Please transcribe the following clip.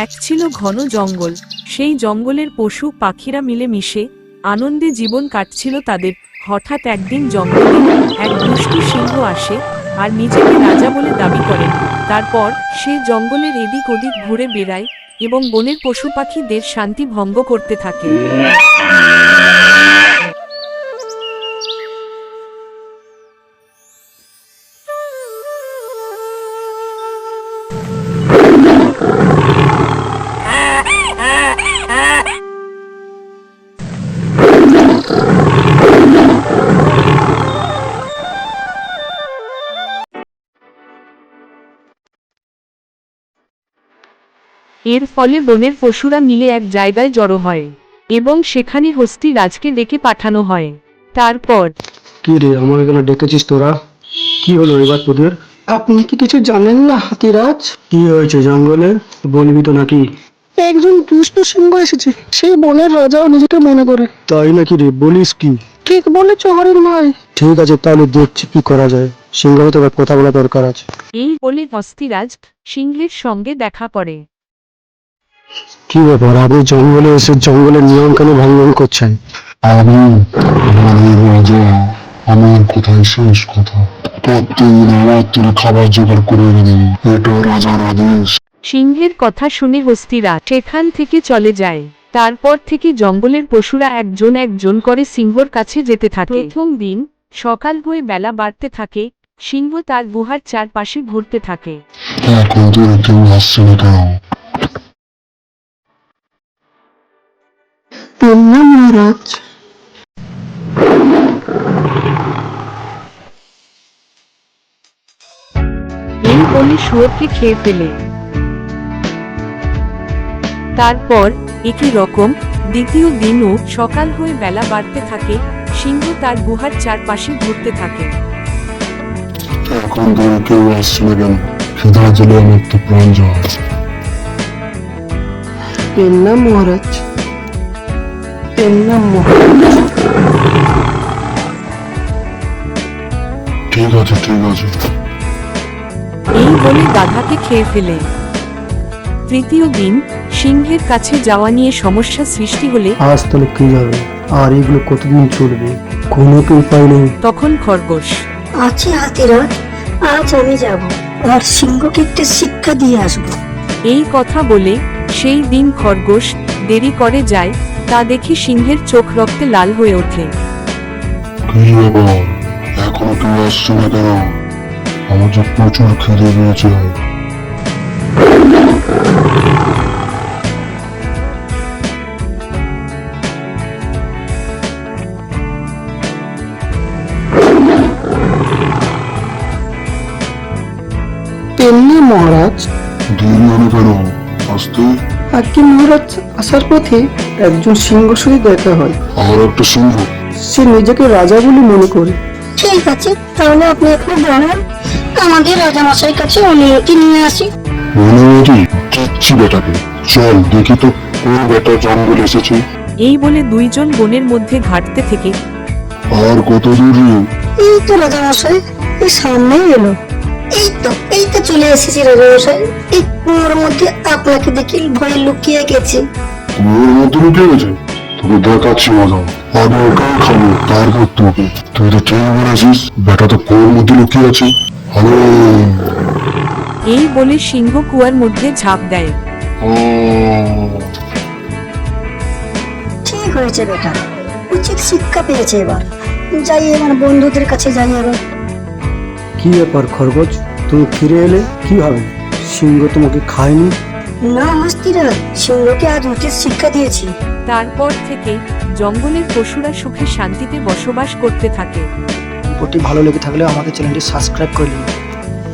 এক ছিল ঘন জঙ্গল। সেই জঙ্গলের পশু পাখিরা মিলে মিশে আনন্দে জীবন কাটছিল তাদের। হঠাৎ একদিন জঙ্গলে এক দুষ্টু সিংহ আসে আর নিজেকে রাজা বলে দাবি করে। তারপর সে জঙ্গলের এদিক ওদিক ঘুরে বেড়ায় এবং বনের পশু পাখিদের শান্তি ভঙ্গ করতে থাকে। এর ফলে বনের পশুরা মিলে এক জায়গায় জড়ো হয় এবং সেখানে হস্তি রাজকে ডেকে পাঠানো হয়। তারপর কি রে আমার এখানে ডেকেছিস তোরা? কি হলো এবার তোদের? আপনি কি কিছু জানেন না হাতিরাজ? কি হয়েছে জঙ্গলে? বলবি তো নাকি? একজন দুষ্ট সিংহ এসেছে সেই বনের রাজাও নিজেকে মনে করে। তাই নাকি রে বলিস কি? ঠিক বলেছ হরিণ ভাই। ঠিক আছে তাহলে দেখছি কি করা যায়। সিংহ তো কথা বলা দরকার আছে। এই বলে হস্তিরাজ সিংহের সঙ্গে দেখা করে। কি ব্যাপার? আপনি জঙ্গলে এসে জঙ্গলের নিয়ম কেন ভঙ্গন করছেন? আমি রাজা আমার কোথায় শেষ কথা? প্রত্যেকদিন আমার তোর খাবার জোগাড় করে এনে দেবো এটা রাজার আদেশ। সিংহের কথা শুনে হস্তিরা সেখান থেকে চলে যায়। তারপর থেকে জঙ্গলের পশুরা একজন একজন করে সিংহর কাছে যেতে থাকে। প্রথম দিন সকাল হয়ে বেলা বাড়তে থাকে। সিংহ তার গুহার চারপাশে ঘুরতে থাকে। এখন তোর কেউ আসছে না প্রণাম মহারাজ এই বলে শুয়োরকে খেয়ে ফেলে। তারপর একই রকম দ্বিতীয় দিনও সকাল হয়ে বেলা বাড়তে থাকে সিংহ তার গুহার চারপাশে ঘুরতে থাকে। এখন তোর কেউ আসছে না কেন খিদা জেলে আমার তো প্রাণ যায় প্রণাম মহারাজ ঠিক আছে ঠিক আছে এই বলে গাধাকে খেয়ে ফেলে। তৃতীয় দিন সিংহের কাছে যাওয়া নিয়ে সমস্যা সৃষ্টি হলে আজ তাহলে কি যাবে আর এগুলো কতদিন চলবে? কোনো কি উপায় নেই। তখন খরগোশ। আছে হাতিরাজ আজ আমি যাব। আর সিংহকে একটা শিক্ষা দিয়ে আসব। এই কথা বলে সেই দিন খরগোশ দেরি করে যায় তা দেখি সিংহের চোখ রক্তে লাল হয়ে ওঠে। কি ব্যাপার এখনও কেউ আসছে না কেন? আমার যে প্রচুর খিদে পেয়েছে। প্রণাম মহারাজ। দেরি হলো কেন? আসতে? আজকে মহারাজ আসার পথে একজন সিংহর সাথে দেখা হয়। আর একটা সিংহ। সে নিজেকে রাজা বলে মনে করে। ঠিক আছে তাহলে আপনি একটু দাঁড়ান আমাদের রাজামশাইয়ের কাছে অনুমতি নিয়ে আসি। অনুমতি? দিচ্ছি বেটাকে চল দেখি তো কোন বেটা জঙ্গল এসেছে। এই বলে দুইজন বনের মধ্যে ঘাটতে থেকে আর কত দূর? এই তো রাজামশাই এই সামনেই এলো। এই তো এই তো চলে এসেছি রাজামশাই। এই কুয়োর মধ্যে আপনাকে দেখে ভয়ে লুকিয়ে গেছি। কুয়োর মধ্যে লুকিয়ে গেছে? তোকে দেখাচ্ছি মজা। আগে ওটাই খাব তারপর তোকে। তুই তো ঠিক বলেছিস বেটা তো কুয়োর মধ্যে লুকিয়ে আছে। হ্যালো। এই বলে সিংহ কুয়ার মধ্যে ঝাঁপ দেয়। ঠিক হয়েছে বেটা? উচিত শিক্ষা পেয়েছে এবার। যাই এবার বন্ধুদের কাছে যাই এবার। কি ব্যাপার খরগোশ? তুমি ফিরে এলে কি হবে? সিংহ তোমাকে খায়নি? না হস্তিরা সিংহকে আজ উচিত শিক্ষা দিয়েছি। তারপর থেকে জঙ্গলের পশুরা সুখে শান্তিতে বসবাস করতে থাকে। ভিডিওটি ভালো লেগে থাকলে আমাদের চ্যানেলটি সাবস্ক্রাইব করে নিন